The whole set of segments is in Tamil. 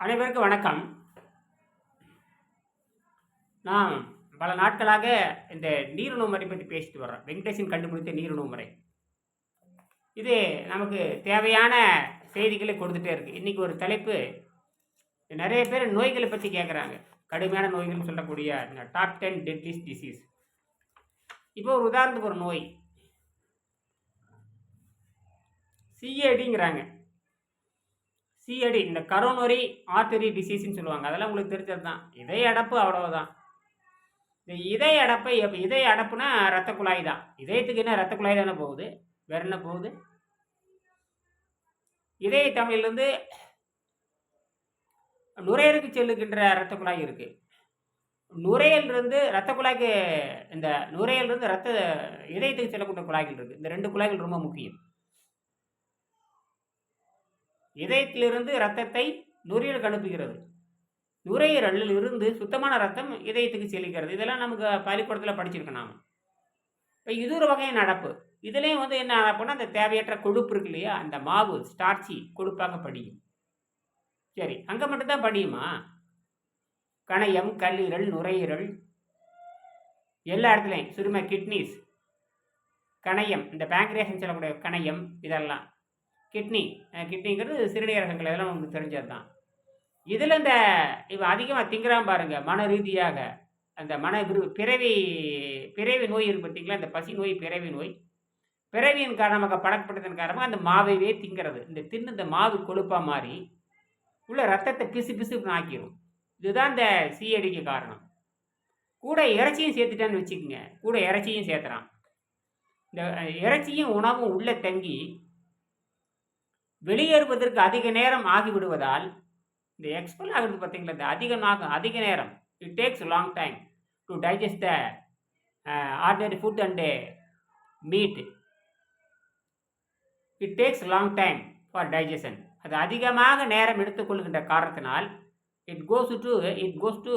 அனைவருக்கும் வணக்கம். நான் பல நாட்களாக இந்த நீருணவு முறை பற்றி பேசிட்டு வர்றோம் வெங்கடேசன் கண்டுபிடித்த நீருணவு முறை இது நமக்கு தேவையான செய்திகளை கொடுத்துட்டே இருக்கு. இன்றைக்கி ஒரு தலைப்பு. நிறைய பேர் நோய்களை பற்றி கேட்குறாங்க கடுமையான நோய்கள்னு சொல்லக்கூடிய இந்த டாப் டென் டெட்லிஸ்ட் டிசீஸ் இப்போ ஒரு உதாரணத்துக்கு ஒரு நோய். சிஏடிங்கிறாங்க சிஎடி இந்த கரோனரி ஆர்டரி டிசீஸ்னு சொல்லுவாங்க. அதெல்லாம் உங்களுக்கு தெரிஞ்சது தான் இதய அடப்பு அவ்வளவுதான். இந்த இதய அடப்பை எப்போ இதய அடப்புனா ரத்த குழாய் தான். இதயத்துக்கு என்ன? ரத்த குழாய் தானே போகுது. வேற என்ன போகுது? இதய தமிழ்லேருந்து நுரையீரலுக்கு செல்லுகின்ற ரத்த குழாய் இருக்குது நுரையீரலிருந்து ரத்த குழாய்க்கு இந்த நுரையிலிருந்து ரத்த இதயத்துக்கு செல்லக்கூடிய குழாய்கள் இருக்குது இந்த ரெண்டு குழாய்கள் ரொம்ப முக்கியம். இதயத்திலிருந்து இரத்தத்தை நுரையீரல் அனுப்புகிறது. நுரையீரலில் இருந்து சுத்தமான ரத்தம் இதயத்துக்கு செலுகிறது. இதெல்லாம் நமக்கு பள்ளிக்கூடத்தில் படிச்சிருக்கோம் நாம். இப்போ இது ஒரு வகையான நடப்பு. இதுலேயும் வந்து என்ன நடப்புன்னா அந்த தேவையற்ற கொழுப்பு இருக்கு இல்லையா? அந்த மாவு ஸ்டார்ச்சி கொழுப்பாக படியும். சரி அங்கே மட்டும்தான் படியுமா? கணையம் கல்லீரல் நுரையீரல் எல்லா இடத்துலையும். சுருமை கிட்னிஸ் கணையம் இந்த பேங்க்ரேஷன் சொல்லக்கூடிய கணையம் இதெல்லாம். கிட்னி. கிட்னிங்கிறது சிறுநீரகங்கள் இதெல்லாம் உங்களுக்கு தெரிஞ்சது தான் இதில் இந்த இவன் அதிகமாக திங்குறான் பாருங்கள் மன ரீதியாக. அந்த மன குரு பிறவி பிறவி நோய் இருக்கு பார்த்தீங்களா? இந்த பசி நோய் பிறவி நோய். பிறவியின் காரணமாக பழக்கப்பட்டதன் காரணமாக அந்த மாவையே திங்கிறது. இந்த தின்னு இந்த மாவு கொழுப்பாக மாறி உள்ள ரத்தத்தை பிசு பிசுன்னு ஆக்கிரும். இதுதான் இந்த சீயடிக்கு காரணம். கூட இறைச்சியும் சேர்த்துட்டான்னு வச்சுக்கோங்க. கூட இறைச்சியும் சேர்த்துறான். இந்த இறைச்சியும் உணவும் உள்ளே தங்கி வெளியேறுவதற்கு அதிக நேரம் ஆகிவிடுவதால் இந்த எக்ஸ்பெல் ஆகிறது பார்த்தீங்களா? இந்த அதிகமாகும் அதிக நேரம். It takes long time to digest the ordinary food and meat it takes long time for digestion அது அதிகமாக நேரம் எடுத்துக்கொள்கின்ற காரணத்தினால் it goes to it goes to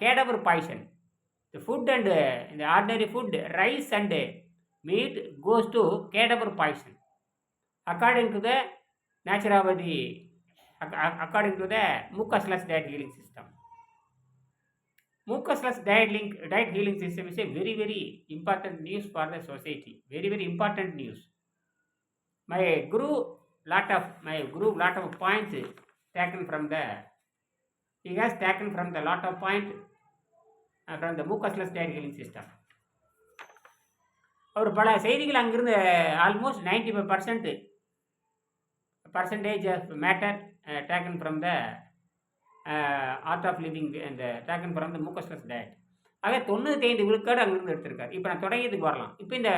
cadaver poison the food and இந்த ordinary food rice and meat goes to cadaver poison according to the naturopathy, ac- ac- according to the mucus-less diet healing system. Mucus-less diet, link, diet healing system is a very, very important news for the society. Very, very important news. My guru, lot of my guru, lot of points taken from the. He has taken from the lot of point uh, from the mucus-less diet healing system. அவர் பல செய்திகள் அங்கிருந்து almost ninety five percent percentage of matter taken from the art of living இந்த taken from the mucusless diet ஆக தொண்ணூற்றி ஐந்து விழுக்காடு அங்கிருந்து எடுத்திருக்காரு. இப்போ நான் தொடங்கியதுக்கு வரலாம். இப்போ இந்த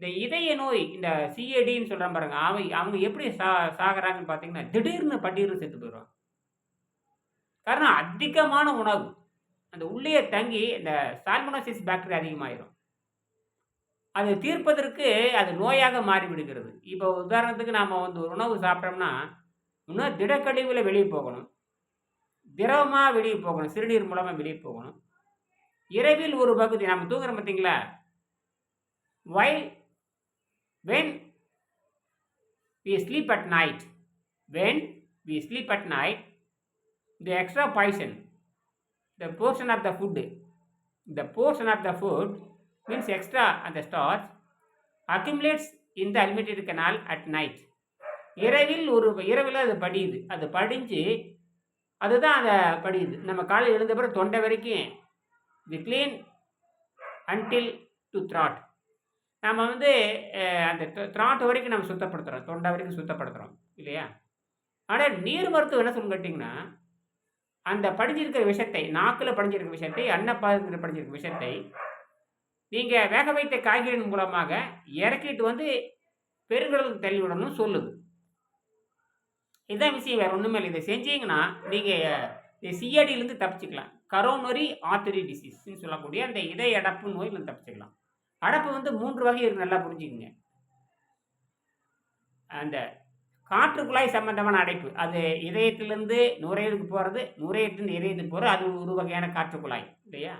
இந்த இதய நோய் இந்த சிஏடின்னு சொல்கிறான் பாருங்க அவங்க அவங்க எப்படி சா சாகிறாங்கன்னு பார்த்தீங்கன்னா திடீர்னு பட்டீர்னு செத்து போயிடுவாங்க. காரணம் அதிகமான உணவு. அந்த உள்ளே தங்கி இந்த சால்மனோசிஸ் பாக்டீரியா அதிகமாயிரும். அது தீர்ப்பதற்கு அது நோயாக மாறிவிடுகிறது. இப்போ உதாரணத்துக்கு நாம் வந்து ஒரு உணவு சாப்பிட்டோம்னா இன்னும் திடக்கழிவில் வெளியே போகணும். திரவமாக வெளியே போகணும். சிறுநீர் மூலமாக வெளியே போகணும். இரவில் ஒரு பகுதி நம்ம தூங்குறோம் பார்த்தீங்களா? While when we sleep at night when we sleep at night the extra poison the portion of the food the portion of the food means extra on the accumulates accumulates in the alimentary canal at night. இரவில் ஒரு இரவில் அது படியுது. அது படிஞ்சு அதுதான் அதை படியுது. நம்ம காலையில் எழுந்த பிறகு தொண்டை வரைக்கும் the clean until to throat நம்ம வந்து அந்த த்ராட் வரைக்கும் நம்ம சுத்தப்படுத்துகிறோம் தொண்டை வரைக்கும் சுத்தப்படுத்துகிறோம் இல்லையா? ஆனால் நீர் மருத்துவம் என்ன சொல்லு கேட்டிங்கன்னா அந்த படிஞ்சிருக்கிற விஷத்தை நாக்கில் படிஞ்சிருக்கிற விஷயத்தை அன்னப்பாதத்தில் படிஞ்சிருக்கிற விஷத்தை நீங்கள் வேக வைத்த காய்கறியின் மூலமாக இறக்கிட்டு வந்து பெருங்கடலுக்கு தள்ளிவிடணும்னு சொல்லுது. இதுதான் விஷயம் வேறு ஒன்றுமே இல்லை. இதை செஞ்சீங்கன்னா நீங்கள் இந்த சிஆடியிலேருந்து தப்பிச்சுக்கலாம். கரோனரி ஆர்டரி டிசீஸ்ன்னு சொல்லக்கூடிய அந்த இதய அடப்பு நோயிலிருந்து தப்பிச்சுக்கலாம். அடப்பு வந்து மூன்று வகை இருக்கு நல்லா புரிஞ்சுக்குங்க. அந்த காற்றுக்குழாய் சம்பந்தமான அடைப்பு அது இதயத்திலிருந்து நுரையீரலுக்கு போகிறது நுரையீரத்துலேருந்து இதயத்துக்கு போகிறது அது ஒரு வகையான காற்றுக்குழாய் இல்லையா?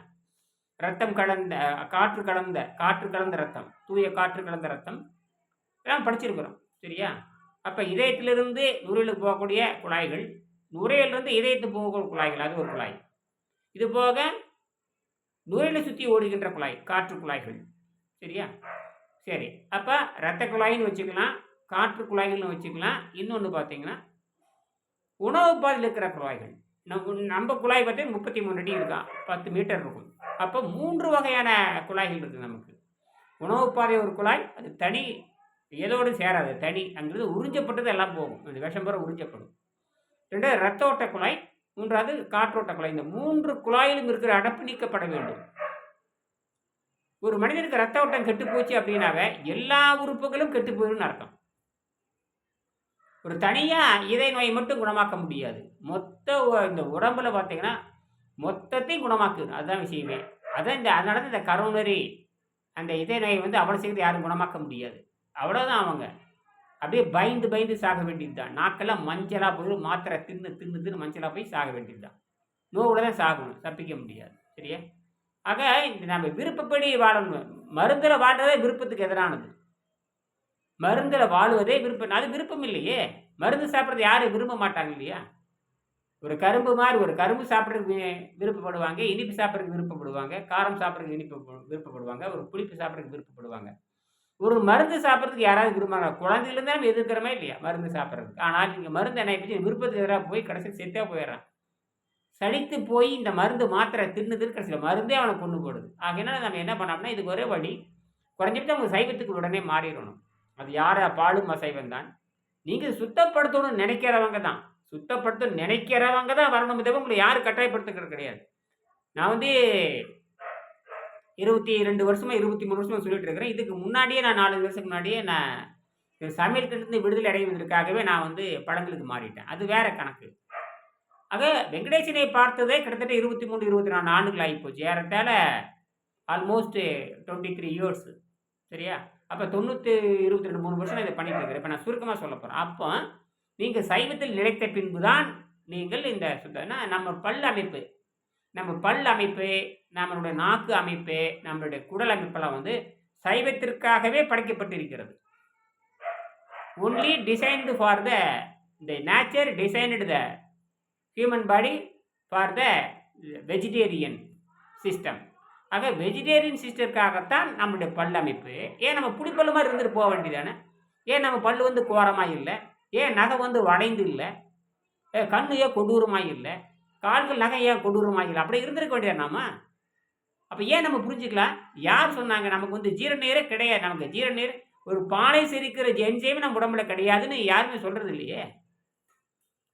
ரத்தம் கலந்த காற்று கலந்த காற்று கலந்த ரத்தம் தூய காற்று கலந்த ரத்தம். எல்லாம் படிச்சிருக்கிறோம் சரியா? அப்போ இதயத்திலிருந்து நுரையீரலுக்கு போகக்கூடிய குழாய்கள் நுரையிலிருந்து இதயத்துக்கு போகக்கூடிய குழாய்கள் அது ஒரு குழாய். இது போக நுரையில சுற்றி ஓடுகின்ற குழாய் காற்று குழாய்கள் சரியா? சரி அப்போ ரத்த குழாயின்னு வச்சுக்கலாம் காற்று குழாய்கள்னு வச்சுக்கலாம். இன்னொன்று பார்த்தீங்கன்னா உணவு பாதையில் இருக்கிற குழாய்கள். நம்ம குழாய் பார்த்தா முப்பத்தி மூணு அடி இருக்கான் பத்து மீட்டர் இருக்கும். அப்போ மூன்று வகையான குழாய்கள் இருக்குது நமக்கு. உணவு பாதை ஒரு குழாய் அது தனி எதோடு சேராது தனி அங்கிருந்து உறிஞ்சப்பட்டது எல்லாம் போகும். அந்த விஷம் பெற உறிஞ்சப்படும். ரெண்டாவது ரத்த ஓட்ட குழாய் மூன்றாவது காற்றோட்ட குழாய். இந்த மூன்று குழாயிலும் இருக்கிற அடப்பு நீக்கப்பட வேண்டும். ஒரு மனிதனுக்கு ரத்த ஓட்டம் கெட்டு போச்சு அப்படின்னாவே எல்லா உறுப்புகளும் கெட்டு போயிடும்னு அர்த்தம். ஒரு தனியாக இதய நோயை மட்டும் குணமாக்க முடியாது. மொத்த இந்த உடம்புல பார்த்தீங்கன்னா மொத்தத்தையும் குணமாக்குது. அதுதான் விஷயமே. அதான் இந்த அதனால இந்த கரோனரி அந்த இதய நோயை வந்து அவ்வளோ சீக்கிரம் யாரும் குணமாக்க முடியாது. அவ்வளோதான் அவங்க. அப்படியே பயந்து பயந்து சாக வேண்டியது தான் நாக்கெல்லாம் மஞ்சளாக போய் மாத்திரை தின்னு தின்னு தின்னு மஞ்சளாக போய் சாக வேண்டியது தான் நோவில் தான் சாகணும். தப்பிக்க முடியாது. சரியா? ஆக இந்த நம்ம விருப்பப்படி வாழணும். மருந்தில் வாழ்கிறதே விருப்பத்துக்கு எதிரானது. மருந்தில் வாழ்வதே விருப்பம். அது விருப்பம் இல்லையே. மருந்து சாப்பிட்றது யாரும் விரும்ப மாட்டாங்க இல்லையா? ஒரு கரும்பு மாதிரி ஒரு கரும்பு சாப்பிட்றதுக்கு வி- விருப்பப்படுவாங்க இனிப்பு சாப்பிட்றதுக்கு விருப்பப்படுவாங்க காரம் சாப்பிட்றதுக்கு இனிப்பு விருப்பப்படுவாங்க ஒரு புளிப்பு சாப்பிட்றதுக்கு விருப்பப்படுவாங்க. ஒரு மருந்து சாப்பிட்றதுக்கு யாராவது விரும்புவாங்க குழந்தையிலேருந்து நம்ம எதிர்க்கிறோமே இல்லையா? மருந்து சாப்பிட்றதுக்கு. ஆனால் இங்கே மருந்து என்ன பற்றி விருப்பத்துக்கு எதிராக போய் கடைசி செத்தே போயிடுறான். சளித்து போய் இந்த மருந்து மாத்திரை தின்னு தின்னு கடைசியில் மருந்தே அவனை கொண்டு போடுது. ஆகையினால நம்ம என்ன பண்ணோம்னா இதுக்கு ஒரே வழி குறைஞ்சபட்சம் அவங்க சைவத்துக்கு உடனே மாறிடணும். அது யார்? பாலும் அசைவன் தான். நீங்கள் சுத்தப்படுத்தணும்னு நினைக்கிறவங்க தான். சுத்தப்படுத்த நினைக்கிறவங்க தான் வரணும். தவிர உங்களை யாரும் கட்டாயப்படுத்துக்கிறது கிடையாது. நான் வந்து இருபத்தி ரெண்டு வருஷமாக இருபத்தி மூணு வருஷமாக சொல்லிட்டு இருக்கிறேன். இதுக்கு முன்னாடியே நான் நாலு வருஷத்துக்கு முன்னாடியே நான் சமையல்கிட்டருந்து விடுதலை அடைவதற்காகவே நான் வந்து படங்களுக்கு மாறிட்டேன். அது வேற கணக்கு. ஆக வெங்கடேசனை பார்த்ததே கிட்டத்தட்ட இருபத்தி மூணு இருபத்தி நாலு ஆண்டுகள் ஆகிப்போச்சு ஏறத்தால ஆல்மோஸ்ட் டுவெண்ட்டி த்ரீ இயர்ஸ் சரியா? அப்போ தொண்ணூற்றி இருபத்தி ரெண்டு மூணு வருஷம் இதை பண்ணிட்டு இருக்கிறேன். இப்போ நான் சுருக்கமாக சொல்ல போகிறேன் அப்போ நீங்கள் சைவத்தில் நிலைத்த பின்பு தான் நீங்கள் இந்த சுத்தம்னா நம்ம பல் அமைப்பு. நம்ம பல் அமைப்பு நம்மளுடைய நாக்கு அமைப்பு நம்மளுடைய குடல் அமைப்பெல்லாம் வந்து சைவத்திற்காகவே படைக்கப்பட்டிருக்கிறது. ஒன்லி டிசைன்டு ஃபார் த இந்த nature designed the human body for the vegetarian system ஆக வெஜிடேரியன் சிஸ்டருக்காகத்தான் நம்மளுடைய பல் அமைப்பு ஏன் நம்ம புளிப்பல்லு மாதிரி இருந்துட்டு போக வேண்டியதானே? ஏன் நம்ம பல் வந்து கோரமாக இல்லை? ஏன் நகை வந்து வளைந்து இல்லை? ஏ, கண்ணு ஏன் கொடூரமாக இல்லை? கால்கள் நகை ஏன் கொடூரமாக இல்லை? அப்படி இருந்திருக்க வேண்டியது நாம? அப்போ ஏன் நம்ம புரிஞ்சுக்கலாம்? யார் சொன்னாங்க? நமக்கு வந்து ஜீரநீரே கிடையாது. நமக்கு ஜீரநீர் ஒரு பாலை செரிக்கிற என்ஜைம் நம்ம உடம்புல கிடையாதுன்னு யாருமே சொல்கிறது இல்லையே?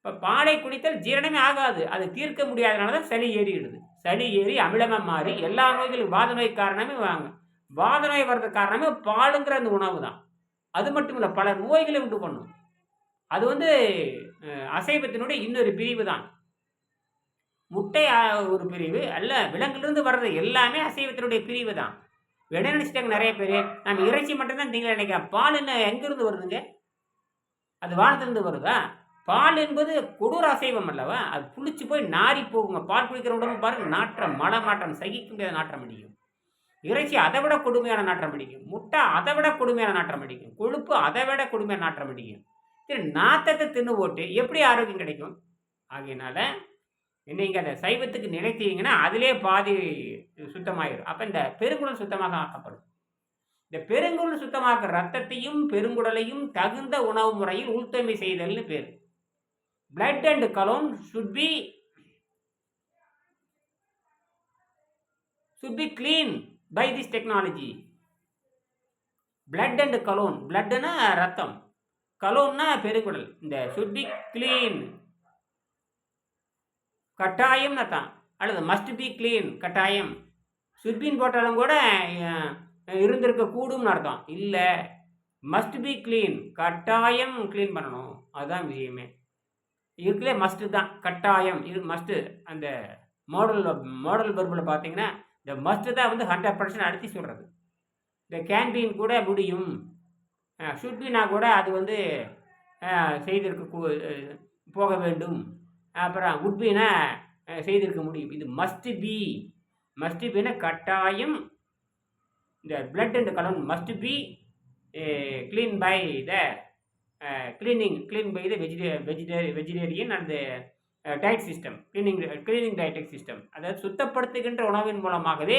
இப்போ பாலை குடித்தல் ஜீரணமே ஆகாது. அது தீர்க்க முடியாதனால தான் சளி ஏறிடுது. சளி ஏறி அமிலமாக மாறி எல்லா நோய்களும் வாத நோய் காரணமே வாங்க. வாத நோய் வர்றதுக்கு காரணமே பாலுங்கிற அந்த உணவு தான். அது மட்டும் இல்லை பல நோய்களை உண்டு பண்ணும். அது வந்து அசைவத்தினுடைய இன்னொரு பிரிவு தான். முட்டை ஒரு பிரிவு அல்ல விலங்குலேருந்து வர்றது எல்லாமே அசைவத்தினுடைய பிரிவு தான். விட நினச்சிட்டாங்க நிறைய பேர். நம்ம இறைச்சி மட்டும்தான் நீங்கள் நினைக்கிறேன். பால் என்ன எங்கேருந்து வருதுங்க? அது வானத்துலேருந்து வருதா? பால் என்பது கொடூர அசைவம் அல்லவா? அது புளிச்சு போய் நாரி போகுங்க. பால் குடிக்கிற உடம்பு பாருங்க நாற்றம் மழை நாற்றம் சகிக்க முடியாத நாற்றம் அடிக்கும். இறைச்சி அதை விட கொடுமையான நாற்றம் அடிக்கும். முட்டை அதை விட கொடுமையான நாற்றம் அடிக்கும். கொழுப்பு அதை விட கொடுமையான நாற்றம் அடிக்கும். சரி நாத்தத்தை தின்னு போட்டு எப்படி ஆரோக்கியம் கிடைக்கும்? ஆகையினால நீங்கள் அந்த சைவத்துக்கு நிலைத்தீங்கன்னா அதிலே பாதி சுத்தமாயிரும். அப்போ இந்த பெருங்குடல் சுத்தமாக ஆக்கப்படும். இந்த பெருங்குடல் சுத்தமாக்க ரத்தத்தையும் பெருங்குடலையும் தகுந்த உணவு முறையில் உள்தன்மை செய்தல்னு பேர். Blood and colon should be should be clean by this technology. Blood and colon bloodனா ரத்தம் கலோன்னா பெருக்குடல் இந்த சுட் பி கிளீன் கட்டாயம்னு தான் அல்லது மஸ்ட் பி க்ளீன் கட்டாயம். சுட்பின் போட்டாலும் கூட இருந்திருக்க கூடும்னு அர்த்தம். இல்லை மஸ்ட் பி க்ளீன் கட்டாயம் க்ளீன் பண்ணணும். அதுதான் விஷயமே. இருக்குல்லே மஸ்ட்டு தான். கட்டாயம். இது மஸ்ட்டு அந்த மாடல் மாடல் பருப்பில் பார்த்தீங்கன்னா இந்த மஸ்ட்டு தான் வந்து ஹண்ட்ரட் பர்சன்ட் அடித்து சொல்கிறது இந்த கேன்பீன் கூட முடியும். ஷுட்பினா கூட அது வந்து செய்திருக்க போக வேண்டும். அப்புறம் உட்பினா செய்திருக்க முடியும். இது மஸ்ட் பி மஸ்ட் பின்னா கட்டாயம். இந்த blood and colon must be clean by the cleaning clean by the vegeta vegeta vegetarian and diet system cleaning cleaning dietic system அதாவது சுத்தப்படுத்துகின்ற உணவின் மூலமாகவே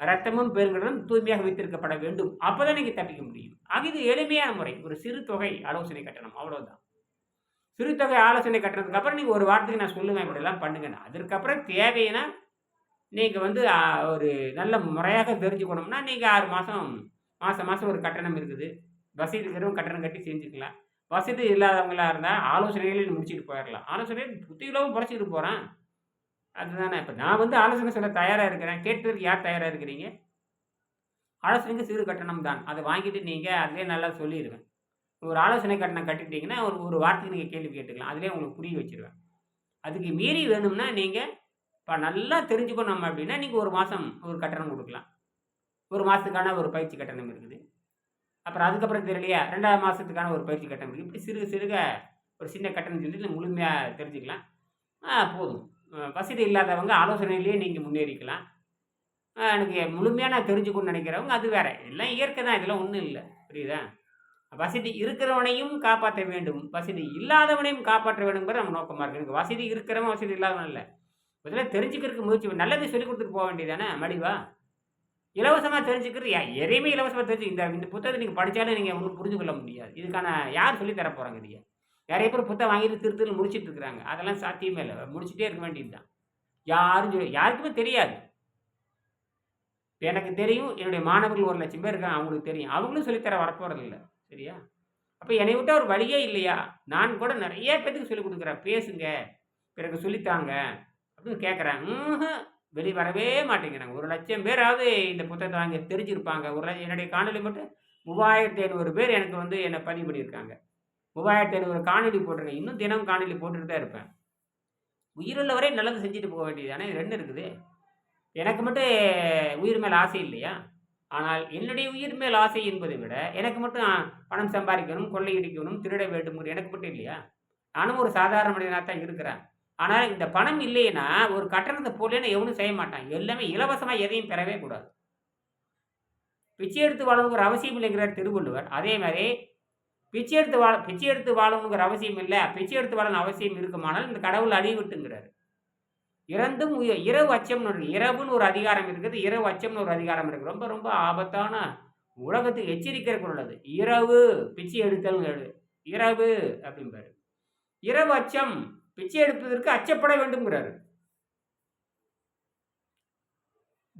ரத்தமும் பெருங்கடலும் தூய்மையாக வைத்திருக்கப்பட வேண்டும். அப்போ தான் நீங்கள் தப்பிக்க முடியும். ஆக இது எளிமையான முறை. ஒரு சிறு தொகை ஆலோசனை கட்டணம். அவ்வளோதான் சிறு தொகை ஆலோசனை கட்டுறதுக்கு அப்புறம் நீங்கள் ஒரு வாரத்துக்கு நான் சொல்லுவேன் இப்படிலாம் பண்ணுங்கன்னு. அதற்கப்புறம் தேவைன்னா நீங்கள் வந்து ஒரு நல்ல முறையாக தெரிஞ்சுக்கணும்னா நீங்கள் ஆறு மாதம் மாதம் மாதம் ஒரு கட்டணம் இருக்குது. வசதி இருக்கிறவங்க கட்டணம் கட்டி செஞ்சுக்கலாம். வசதி இல்லாதவங்களா இருந்தால் ஆலோசனைகளை முடிச்சுட்டு போயிடலாம் ஆலோசனை புத்திகளவும் குறைச்சிட்டு போகிறேன் அதுதானே. இப்போ நான் வந்து ஆலோசனை சொல்ல தயாராக இருக்கிறேன். கேட்பதற்கு யார் தயாராக இருக்கிறீங்க? ஆலோசனைக்கு சிறு கட்டணம் தான். அதை வாங்கிட்டு நீங்கள் அதிலே நல்லா சொல்லிடுவேன் ஒரு ஆலோசனை கட்டணம் கட்டிட்டீங்கன்னா ஒரு ஒரு வாரத்துக்கு நீங்கள் கேள்வி கேட்டுக்கலாம். அதிலே உங்களுக்கு புரிய வச்சுருவேன். அதுக்கு மீறி வேணும்னா நீங்கள் இப்போ நல்லா தெரிஞ்சுக்கணும் அப்படின்னா நீங்கள் ஒரு மாதம் ஒரு கட்டணம் கொடுக்கலாம். ஒரு மாதத்துக்கான ஒரு பயிற்சி கட்டணம் இருக்குது. அப்புறம் அதுக்கப்புறம் தெரியலையா ரெண்டாவது மாதத்துக்கான ஒரு பயிற்சி கட்டணம். இருக்குது இப்படி சிறுக சிறுக ஒரு சின்ன கட்டணம் சொல்லி நீங்கள் முழுமையாக தெரிஞ்சுக்கலாம். போதும். வசதி இல்லாதவங்க ஆலோசனையிலேயே நீங்கள் முன்னேறிக்கலாம். எனக்கு முழுமையாக நான் தெரிஞ்சுக்கணும்னு நினைக்கிறவங்க அது வேறு. எல்லாம் இயற்கை தான். இதெல்லாம் ஒன்றும் இல்லை. புரியுதா? வசதி இருக்கிறவனையும் காப்பாற்ற வேண்டும். வசதி இல்லாதவனையும் காப்பாற்ற வேண்டுங்கிறது நம்ம நோக்கமாக இருக்குது எனக்கு வசதி இருக்கிறவன் வசதி இல்லாதவன் இல்லை. முதல்ல தெரிஞ்சுக்கிறதுக்கு முயற்சி நல்லது சொல்லி கொடுத்துட்டு போக வேண்டியதானே மடிவா? இலவசமாக தெரிஞ்சுக்கிறது எதையுமே இலவசமாக தெரிஞ்சு இந்த இந்த புத்தகத்தை நீங்கள் படித்தாலே நீங்கள் ஒன்றும் புரிஞ்சு கொள்ள முடியாது. இதுக்கான யார் சொல்லி தர போகிறாங்க இதைய? நிறைய பேர் புத்தகம் வாங்கிட்டு திரு திரு முடிச்சிட்டு இருக்கிறாங்க. அதெல்லாம் சாத்தியமே இல்லை. முடிச்சுட்டே இருக்க வேண்டியது தான் யாரும் சொல்லி யாருக்குமே தெரியாது. எனக்கு தெரியும் என்னுடைய மாணவர்கள் ஒரு லட்சம் பேர் இருக்காங்க அவங்களுக்கு தெரியும். அவங்களும் சொல்லித்தர வரப்போகிறது இல்லை. சரியா? அப்போ என்னை விட்டு ஒரு வழியே இல்லையா? நான் கூட நிறைய பேத்துக்கு சொல்லிக் கொடுக்குறேன். பேசுங்க. பிறகு சொல்லித்தாங்க அப்படின்னு கேட்குறேன் வெளிவரவே மாட்டேங்கிறாங்க. ஒரு லட்சம் பேராவது இந்த புத்தகத்தை வாங்கி தெரிஞ்சிருப்பாங்க. ஒரு என்னுடைய காணொலி மட்டும் மூவாயிரத்தி ஐநூறு பேர் எனக்கு வந்து என்னை பதிவு பண்ணியிருக்காங்க. மூவாயிரத்தி ஐநூறு காணொலி போட்டிருக்கேன். இன்னும் தினம் காணொலி போட்டுட்டு தான் இருப்பேன். உயிருள்ளவரை நல்லது செஞ்சுட்டு போக வேண்டியது ஆனால் ரெண்டு இருக்குது. எனக்கு மட்டும் உயிர் மேல் ஆசை இல்லையா? ஆனால் என்னுடைய உயிர் மேல் ஆசை என்பதை விட எனக்கு மட்டும் பணம் சம்பாதிக்கணும் கொள்ளையடிக்கணும் திருட வேண்டும் எனக்கு மட்டும் இல்லையா? நானும் ஒரு சாதாரண மனிதனாக தான் இருக்கிறேன். ஆனால் இந்த பணம் இல்லைன்னா ஒரு கட்டணத்தை போடலன்னு எவனும் செய்ய மாட்டான். எல்லாமே இலவசமாக எதையும் பெறவே கூடாது. பிச்சை எடுத்து வாழணுங்கிற அவசியம் இல்லைங்கிறார் திருவள்ளுவர். அதே மாதிரி பிச்சை எடுத்து வாழ பிச்சை எடுத்து வாழணுங்கிற அவசியம் இல்லை. பிச்சை எடுத்து வாழணும் அவசியம் இருக்குமானால் இந்த கடவுள் அழிவிட்டுங்கிறார். இறந்தும் இரவு அச்சம்னு இரவுன்னு ஒரு அதிகாரம் இருக்குது இரவு அச்சம்னு ஒரு அதிகாரம் இருக்குது. ரொம்ப ரொம்ப ஆபத்தான உலகத்துக்கு எச்சரிக்கை உள்ளது. இரவு பிச்சை எடுத்தல் இரவு அப்படிம்பாரு. இரவு அச்சம் பிச்சை எடுப்பதற்கு அச்சப்பட வேண்டும்ங்கிறாரு.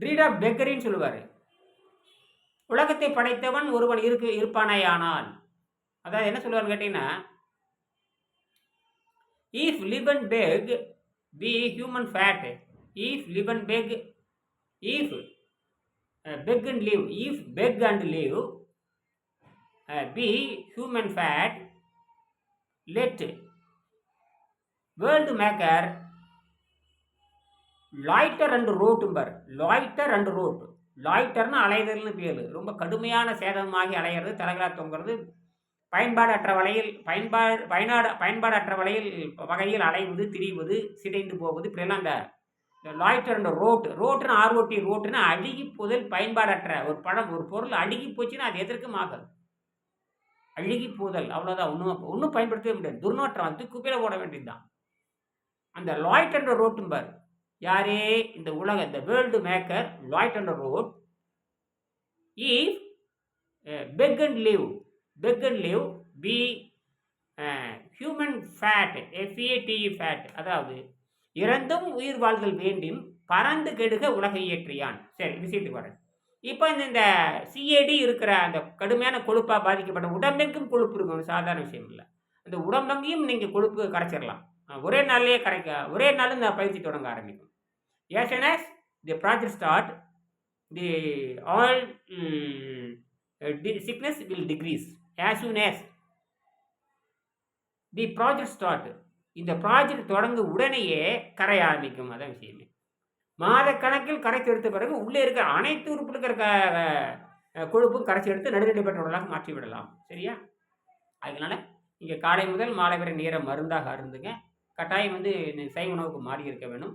பிரீட் ஆஃப் பெக்கரின்னு சொல்லுவார். உலகத்தை படைத்தவன் ஒருவன் இருக்கு இருப்பானேயானால். அதாவது என்ன சொல்லுவார்னு கேட்டீங்கன்னா if லிபன் beg be human fate if லிபன் beg if beg and leave if beg and leave be human fate let world maker loiter and ரோட்டும்பர் loiter and road லாய்டர்னு அலைதல்னு பேர். ரொம்ப கடுமையான சேதமாகி அலையிறது தலைகளா தொங்குறது. பயன்பாடற்ற வலையில் பயன்பாடு பயனாடு பயன்பாடற்ற வலையில் வகையில் அலைவது திரிவது சிதைந்து போவது இப்படிலாம் அந்த லாய்டர் அண்ட் ரோட் ரோட்டுன்னு ஆர்ஓடி ரோட்டுன்னு அழுகி போதல் பயன்பாடற்ற ஒரு படம் ஒரு பொருள் அழுகி போச்சுன்னா அது எதற்கும் ஆகாது. அழுகி போதல் அவ்வளோதான் ஒன்றும் ஒன்றும் பயன்படுத்தவே முடியாது. துர்நாற்றம் வந்து குப்பையில் போட வேண்டியதுதான். அந்த லாய்ட் என்ற ரோட்டும்பார் யாரே? இந்த உலக இந்த வேர்ல்டு மேக்கர் லாய்ட் என்ற road if beg and live beg and live be human fate F A T E fate அதாவது இறந்தும் உயிர் வாழ்தல் வேண்டும் பறந்து கெடுக உலகை இயற்றியான். சரி விஷயத்துக்கு வரேன். இப்போ இந்த இந்த சிஏடி இருக்கிற அந்த கடுமையான கொழுப்பாக பாதிக்கப்பட்ட உடம்பெங்கும் கொழுப்பு இருக்கும். சாதாரண விஷயம் இல்லை. அந்த உடம்பெங்கையும் நீங்கள் கொழுப்பு கரைச்சிடலாம். ஒரே நாள்லேயே கரைக்க ஒரே நாள் இந்த பயிற்சி தொடங்க ஆரம்பிக்கும். ஏஷன் soon the project start the all all sickness will uh, di- sickness you decrease. The project start இந்த ப்ராஜெக்ட் தொடங்க உடனேயே கரைய ஆரம்பிக்கும். அதான் விஷயமே. மாத கணக்கில் கரைச்சி எடுத்த பிறகு உள்ளே இருக்கிற அனைத்து உறுப்பில் இருக்கிற கொழுப்பும் கரைச்சி எடுத்து நடுநிலை பெற்றவர்களாக மாற்றி விடலாம் சரியா? அதனால இங்கே காலை முதல் மாலை வரை நேரம் மருந்தாக அருந்துங்க. கட்டாயம் வந்து இந்த சைவ உணவுக்கு மாறி இருக்க வேணும்.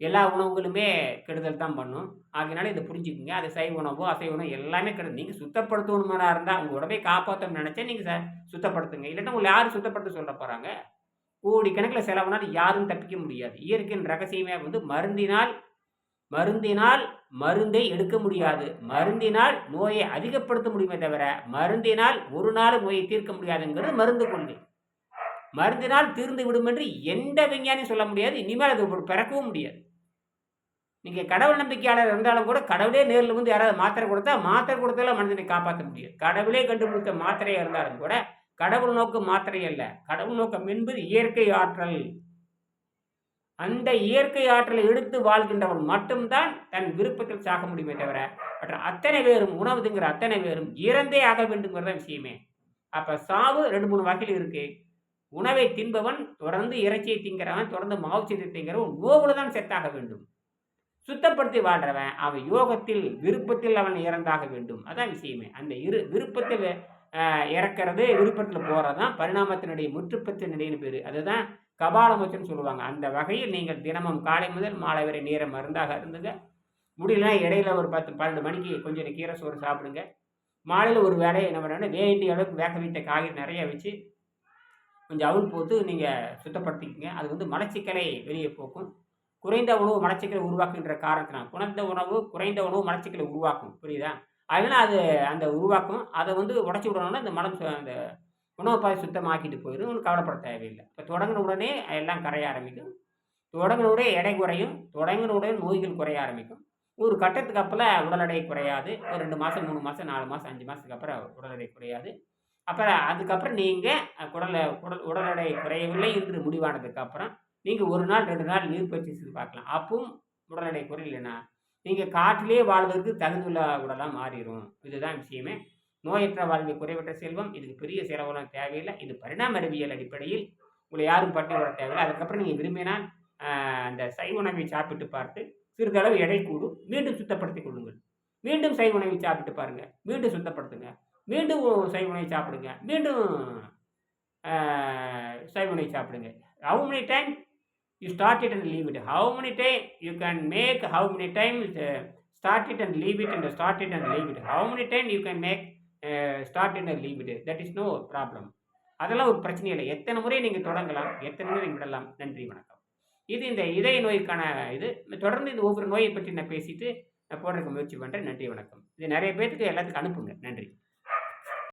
எல்லா உணவுகளுமே கெடுதல் தான் பண்ணும். ஆகையினால இதை புரிஞ்சுக்குங்க. அது சைவ உணவோ அசைவ உணவு எல்லாமே கெடுது நீங்கள் சுத்தப்படுத்தணுமானா இருந்தால் உங்கள் உடம்பை காப்பாற்றணும்னு நினச்சா நீங்கள் ச சுத்தப்படுத்துங்க. இல்லைன்னா உங்களை யார் சுத்தப்படுத்த சொல்ல போகிறாங்க கோடிக்கணக்கில் செலவானாலும் யாரும் தப்பிக்க முடியாது. இயற்கையின் ரகசியமே வந்து மருந்தினால் மருந்தினால் மருந்தை எடுக்க முடியாது. மருந்தினால் நோயை அதிகப்படுத்த முடியுமே தவிர மருந்தினால் ஒரு நாள் நோயை தீர்க்க முடியாதுங்கிறது மருந்து கொள்கை. மருந்தினால் தீர்ந்து விடும் என்று எந்த விஞ்ஞானியும் சொல்ல முடியாது. இனிமேல் அது பிறக்கவும் முடியாது. நீங்கள் கடவுள் நம்பிக்கையாளர் இருந்தாலும் கூட கடவுளே நேரில் வந்து யாராவது மாத்திரை கொடுத்தா மாத்திரை கொடுத்தாலும் மனிதனை காப்பாற்ற முடியாது கடவுளே கண்டுபிடித்த மாத்திரையாக இருந்தாலும் கூட கடவுள் நோக்கம் மாத்திரை அல்ல. கடவுள் நோக்கம் என்பது இயற்கை ஆற்றல். அந்த இயற்கை ஆற்றலை எடுத்து வாழ்கின்றவன் மட்டும்தான் தன் விருப்பத்தில் சாக முடியுமே தவிர மற்ற அத்தனை பேரும் உணவுதுங்கிற அத்தனை பேரும் இறந்தே ஆக வேண்டுங்கிறத விஷயமே. அப்போ சாவு ரெண்டு மூணு வகையில் இருக்குது உணவை தின்பவன் தொடர்ந்து இறைச்சியை திங்கிறவன் தொடர்ந்து மாவு செய்து திங்கிறவன் நோவுல தான் செத்தாக வேண்டும். சுத்தப்படுத்தி வாழ்றவன் அவன் யோகத்தில் விருப்பத்தில் அவன் இறந்தாக வேண்டும். அதான் விஷயமே. அந்த இரு விருப்பத்தில் இறக்கிறது விருப்பத்தில் போகிறது தான் பரிணாமத்தினுடைய முற்றுப்பத்து நிலைன்னு பேர். அதுதான் கபாலமோச்சன்னு சொல்லுவாங்க. அந்த வகையில் நீங்கள் தினமும் காலை முதல் மாலை வரை நேரம் மருந்தாக இருந்துங்க முடியலனா இடையில ஒரு பத்து பன்னெண்டு மணிக்கு கொஞ்சம் கீரை சோறு சாப்பிடுங்க. மாலையில் ஒரு வேலையை என்ன பண்ணுறேன்னா வேண்டிய அளவுக்கு வேக வைத்த காய்கறி நிறைய வச்சு கொஞ்சம் அவுள் போட்டு நீங்கள் சுத்தப்படுத்திக்கங்க. அது வந்து மலச்சிக்கலை வெளியே போக்கும். குறைந்த உணவு மலச்சிக்கலை உருவாக்குன்ற காரணத்தினால் குறைந்த உணவு குறைந்த உணவு மலச்சிக்கலை உருவாக்கும். புரியுதா? அதனால் அது அந்த உருவாக்கும் அதை வந்து உடச்சி விடணும்னா அந்த மலம் அந்த உணவு பாதை சுத்தமாக்கிட்டு போயிடும் ஒன்றும் கவலைப்பட தேவையில்லை. இப்போ தொடங்கின உடனே எல்லாம் கரைய ஆரம்பிக்கும். தொடங்கின எடை குறையும். தொடங்கின உடனே நோய்கள் குறைய ஆரம்பிக்கும். ஒரு கட்டத்துக்கு அப்புறம் உடல் எடை குறையாது. ஒரு ரெண்டு மாதம் மூணு மாதம் நாலு மாதம் அஞ்சு மாதத்துக்கு அப்புறம் உடல் எடை குறையாது. அப்புறம் அதுக்கப்புறம் நீங்கள் குடலை உடல் உடல் எடை குறையவில்லை என்று முடிவானதுக்கு அப்புறம் நீங்கள் ஒரு நாள் ரெண்டு நாள் நீர் பயிற்சி செய்து பார்க்கலாம். அப்பவும் உடல் எடை குறையலைன்னா நீங்கள் காட்டிலே வாழ்வதற்கு தகுந்துள்ள உடலாக மாறிடும் இதுதான் விஷயமே. நோயற்ற வாழ்வை குறைவற்ற செல்வம் இதுக்கு பெரிய செலவெல்லாம் தேவையில்லை. இது பரிணாம அறிவியல் அடிப்படையில் உங்களை யாரும் பட்டி வர தேவையில்லை. அதுக்கப்புறம் நீங்கள் விரும்பினால் அந்த சைவ உணவை சாப்பிட்டு பார்த்து சிறிதளவு எடை கூடும். மீண்டும் சுத்தப்படுத்திக் கொள்ளுங்கள். மீண்டும் சைவ உணவை சாப்பிட்டு பாருங்கள் மீண்டும் சுத்தப்படுத்துங்க. மீண்டும் சைவ உணவை சாப்பிடுங்க. மீண்டும் சைவ உணவை சாப்பிடுங்க. How many time you start it and leave it how many time you can make how many time start it and leave it and start it and leave it how many time you can make start in leave it that is no problem அதெல்லாம் ஒரு பிரச்சனை இல்லை. எத்தனை முறை நீங்கள் தொடங்கலாம் எத்தனை முறை நீங்கள் விடலாம்? நன்றி வணக்கம். இது இந்த இதய நோய்க்கான இது. தொடர்ந்து இந்த ஒவ்வொரு நோயை பற்றி நான் பேசிட்டு நான் போடுறதுக்கு முயற்சி பண்ணுறேன் நன்றி வணக்கம். இது நிறைய பேர்த்துக்கு எல்லாத்துக்கும் அனுப்புங்க. நன்றி.